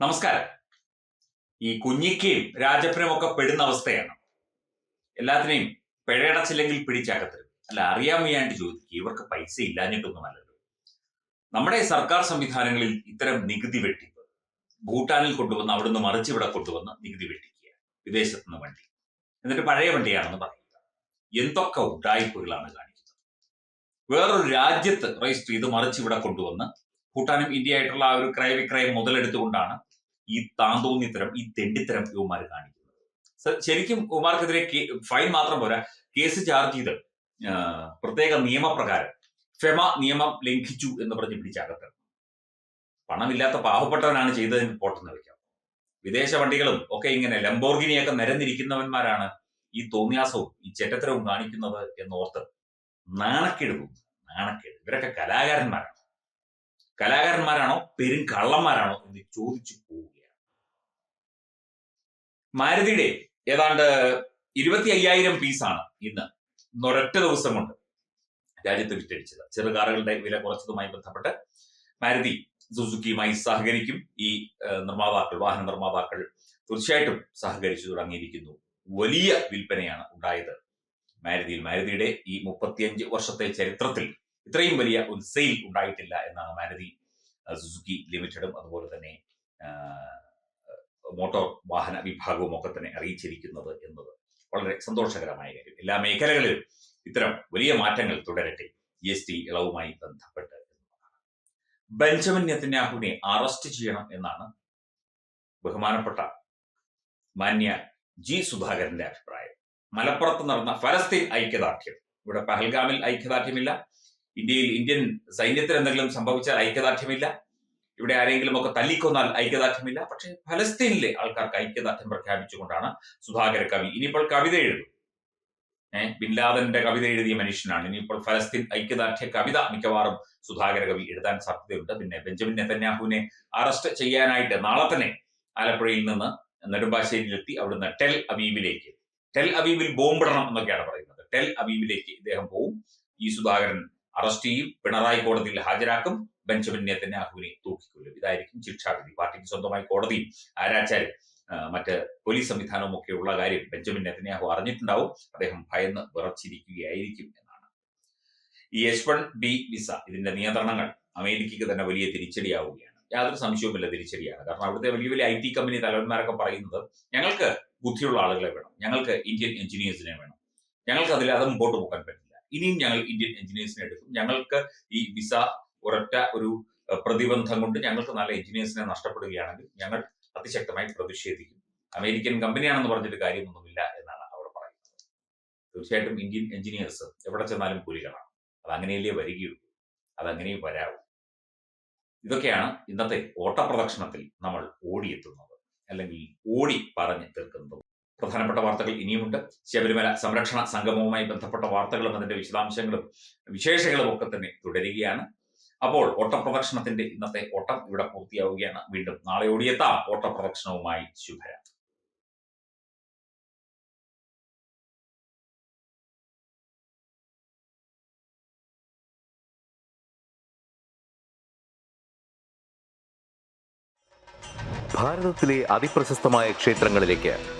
നമസ്കാരം. ഈ കുഞ്ഞിക്കയും രാജപ്പനും ഒക്കെ പെടുന്ന അവസ്ഥയാണ്. എല്ലാത്തിനെയും പിഴയടച്ചില്ലെങ്കിൽ പിടിച്ചകത്തരും അല്ല അറിയാൻ വയ്യാണ്ട് ചോദിക്കുക ഇവർക്ക് പൈസ ഇല്ലാഞ്ഞിട്ടൊന്നുമല്ലല്ലോ നമ്മുടെ സർക്കാർ സംവിധാനങ്ങളിൽ ഇത്തരം നികുതി വെട്ടിപ്പ് ഭൂട്ടാനിൽ കൊണ്ടുവന്ന് അവിടുന്ന് മറിച്ച് ഇവിടെ കൊണ്ടുവന്ന് നികുതി വെട്ടിക്കുക വിദേശത്തു നിന്ന് വണ്ടി. എന്നിട്ട് പഴയ വണ്ടിയാണെന്ന് പറയുക. എന്തൊക്കെ ഉഡായിപ്പുകളാണ് കാണിക്കുന്നത്. വേറൊരു രാജ്യത്ത് രജിസ്റ്റർ ചെയ്ത് മറിച്ച് ഇവിടെ കൊണ്ടുവന്ന് ഭൂട്ടാനും ഇന്ത്യ ആയിട്ടുള്ള ആ ഒരു ക്രയവിക്രയം മുതലെടുത്തുകൊണ്ടാണ് ഈ താന്തോന്നിത്തരം ഈ തെണ്ടിത്തരം യുവമാർ കാണിക്കുന്നത്. ശരിക്കും ഇവമാർക്കെതിരെ ഫൈൻ മാത്രം പോരാ. കേസ് ചാർജ് ചെയ്ത് പ്രത്യേക നിയമപ്രകാരം ഫെമ നിയമം ലംഘിച്ചു എന്ന് പറഞ്ഞ് പിടിച്ചകത്ത് പണമില്ലാത്ത പാവപ്പെട്ടവനാണ് ചെയ്തതിന് പോട്ടെന്ന് വെക്കാം വിദേശ വണ്ടികളും ഒക്കെ ഇങ്ങനെ ലംബോർഗിനിയൊക്കെ നിരന്നിരിക്കുന്നവന്മാരാണ് ഈ തോന്നിയാസവും ഈ ചെറ്റത്തരവും കാണിക്കുന്നത് എന്ന് ഓർത്ത് നാണക്കേട് തോന്നുന്നു നാണക്കേട്. ഇവരൊക്കെ കലാകാരന്മാരാണ്. കലാകാരന്മാരാണോ? പെരും കള്ളന്മാരാണോ? എന്ന് ചോദിച്ചു പോവുകയാണ്. മാരുതിയുടെ ഏതാണ്ട് ഇരുപത്തി അയ്യായിരം പീസാണ് ഇന്ന് ഒരൊറ്റ ദിവസം കൊണ്ട് രാജ്യത്ത് വിറ്റഴിച്ചത്. ചെറു കാറുകളുടെ വില കുറച്ചതുമായി ബന്ധപ്പെട്ട് മാരുതി സുസുക്കിയുമായി സഹകരിക്കും. ഈ നിർമ്മാതാക്കൾ വാഹന നിർമ്മാതാക്കൾ തീർച്ചയായിട്ടും സഹകരിച്ചു തുടങ്ങിയിരിക്കുന്നു. വലിയ വിൽപ്പനയാണ് ഉണ്ടായത് മാരുതിയിൽ. മാരുതിയുടെ ഈ മുപ്പത്തിയഞ്ച് വർഷത്തെ ചരിത്രത്തിൽ ഇത്രയും വലിയ ഒരു സെയിൽ ഉണ്ടായിട്ടില്ല എന്നാണ് മാരുതി സുസുക്കി ലിമിറ്റഡും അതുപോലെ തന്നെ മോട്ടോർ വാഹന വിഭാഗവും ഒക്കെ തന്നെ അറിയിച്ചിരിക്കുന്നത് എന്നത് വളരെ സന്തോഷകരമായ കാര്യം. എല്ലാ മേഖലകളിലും ഇത്തരം വലിയ മാറ്റങ്ങൾ തുടരട്ടെ. ജി എസ് ടി ഇളവുമായി ബന്ധപ്പെട്ട്. ബെഞ്ചമിൻ നെത്തന്യാഹുവിനെ അറസ്റ്റ് ചെയ്യണം എന്നാണ് ബഹുമാനപ്പെട്ട മാന്യ ജി സുധാകരന്റെ അഭിപ്രായം. മലപ്പുറത്ത് നടന്ന ഫലസ്തീൻ ഐക്യദാർഢ്യം. ഇവിടെ പഹൽഗാമിൽ ഐക്യദാർഢ്യമില്ല. ഇന്ത്യയിൽ ഇന്ത്യൻ സൈന്യത്തിന് എന്തെങ്കിലും സംഭവിച്ചാൽ ഐക്യദാർഢ്യമില്ല. ഇവിടെ ആരെങ്കിലും ഒക്കെ തല്ലിക്കൊന്നാൽ ഐക്യദാർഢ്യമില്ല. പക്ഷേ ഫലസ്തീനിലെ ആൾക്കാർക്ക് ഐക്യദാർഢ്യം പ്രഖ്യാപിച്ചുകൊണ്ടാണ് സുധാകര കവി ഇനിയിപ്പോൾ കവിത എഴുതും. ഏഹ് ബിൻലാദന്റെ കവിത എഴുതിയ മനുഷ്യനാണ്. ഇനിയിപ്പോൾ ഫലസ്തീൻ ഐക്യദാർഢ്യ കവിത മിക്കവാറും സുധാകര കവി എഴുതാൻ സാധ്യതയുണ്ട്. പിന്നെ ബെഞ്ചമിൻ നെതന്യാഹുവിനെ അറസ്റ്റ് ചെയ്യാനായിട്ട് നാളെ തന്നെ ആലപ്പുഴയിൽ നിന്ന് നെടുമ്പാശ്ശേരിയിലെത്തി അവിടുന്ന് ടെൽ അവീവിലേക്ക് ടെൽ അവീവിൽ ബോംബിടണം എന്നൊക്കെയാണ് പറയുന്നത്. ടെൽ അവീവിലേക്ക് ഇദ്ദേഹം പോവും. ഈ സുധാകരൻ അറസ്റ്റ് ചെയ്യും പിണറായി കോടതിയിൽ ഹാജരാക്കും ബെഞ്ചമിൻ അഹുവിനെ തൂക്കിക്കൊല്ലും. ഇതായിരിക്കും ശിക്ഷാവിധി. പാർട്ടിക്ക് സ്വന്തമായി കോടതിയും ആരാച്ചാരും മറ്റ് പോലീസ് സംവിധാനവും ഒക്കെ ഉള്ള കാര്യം ബെഞ്ചമിൻ നെതന്യാഹു അറിഞ്ഞിട്ടുണ്ടാവും. അദ്ദേഹം ഭയന്ന് വിറച്ചിരിക്കുകയായിരിക്കും എന്നാണ്. ഈ എച്ച് വൺ ബി വിസ ഇതിന്റെ നിയന്ത്രണങ്ങൾ അമേരിക്കയ്ക്ക് തന്നെ വലിയ തിരിച്ചടിയാവുകയാണ്. യാതൊരു സംശയവുമില്ല തിരിച്ചടിയാണ്. കാരണം അവിടുത്തെ വലിയ വലിയ ഐ ടി കമ്പനി തലവന്മാരൊക്കെ പറയുന്നത് ഞങ്ങൾക്ക് ബുദ്ധിയുള്ള ആളുകളെ വേണം. ഞങ്ങൾക്ക് ഇന്ത്യൻ എഞ്ചിനീയേഴ്സിനെ വേണം. ഞങ്ങൾക്ക് അതില്ലാതെ മുമ്പോട്ട് പോകാൻ പറ്റില്ല ഇനിയും ഞങ്ങൾ ഇന്ത്യൻ എഞ്ചിനീയേഴ്സിനെ എടുക്കും. ഞങ്ങൾക്ക് ഈ വിസ ഒരൊറ്റ ഒരു പ്രതിബന്ധം കൊണ്ട് ഞങ്ങൾക്ക് നല്ല എഞ്ചിനീയേഴ്സിനെ നഷ്ടപ്പെടുകയാണെങ്കിൽ ഞങ്ങൾ അതിശക്തമായി പ്രതിഷേധിക്കും. അമേരിക്കൻ കമ്പനിയാണെന്ന് പറഞ്ഞിട്ട് കാര്യമൊന്നുമില്ല എന്നാണ് അവർ പറയുന്നത്. തീർച്ചയായിട്ടും ഇന്ത്യൻ എഞ്ചിനീയേഴ്സ് എവിടെ ചെന്നാലും കൂലികളാണ് അത് അങ്ങനെയല്ലേ വരികയുള്ളൂ. അതങ്ങനെ വരാവൂ. ഇതൊക്കെയാണ് ഇന്നത്തെ ഓട്ടപ്രദക്ഷിണത്തിൽ നമ്മൾ ഓടിയെത്തുന്നത്. അല്ലെങ്കിൽ ഓടി പറഞ്ഞ് തീർക്കുന്നത്. പ്രധാനപ്പെട്ട വാർത്തകൾ ഇനിയുമുണ്ട്. ശബരിമല സംരക്ഷണ സംഗമവുമായി ബന്ധപ്പെട്ട വാർത്തകളും അതിന്റെ വിശദാംശങ്ങളും വിശേഷങ്ങളും ഒക്കെ തന്നെ തുടരുകയാണ്. അപ്പോൾ ഓട്ടപ്രദക്ഷിണത്തിന്റെ ഇന്നത്തെ ഓട്ടം ഇവിടെ പൂർത്തിയാവുകയാണ്. വീണ്ടും നാളെ ഓടിയെത്താം ഓട്ടപ്രദക്ഷിണവുമായി ശുഭര ഭാരതത്തിലെ അതിപ്രശസ്തമായ ക്ഷേത്രങ്ങളിലേക്ക്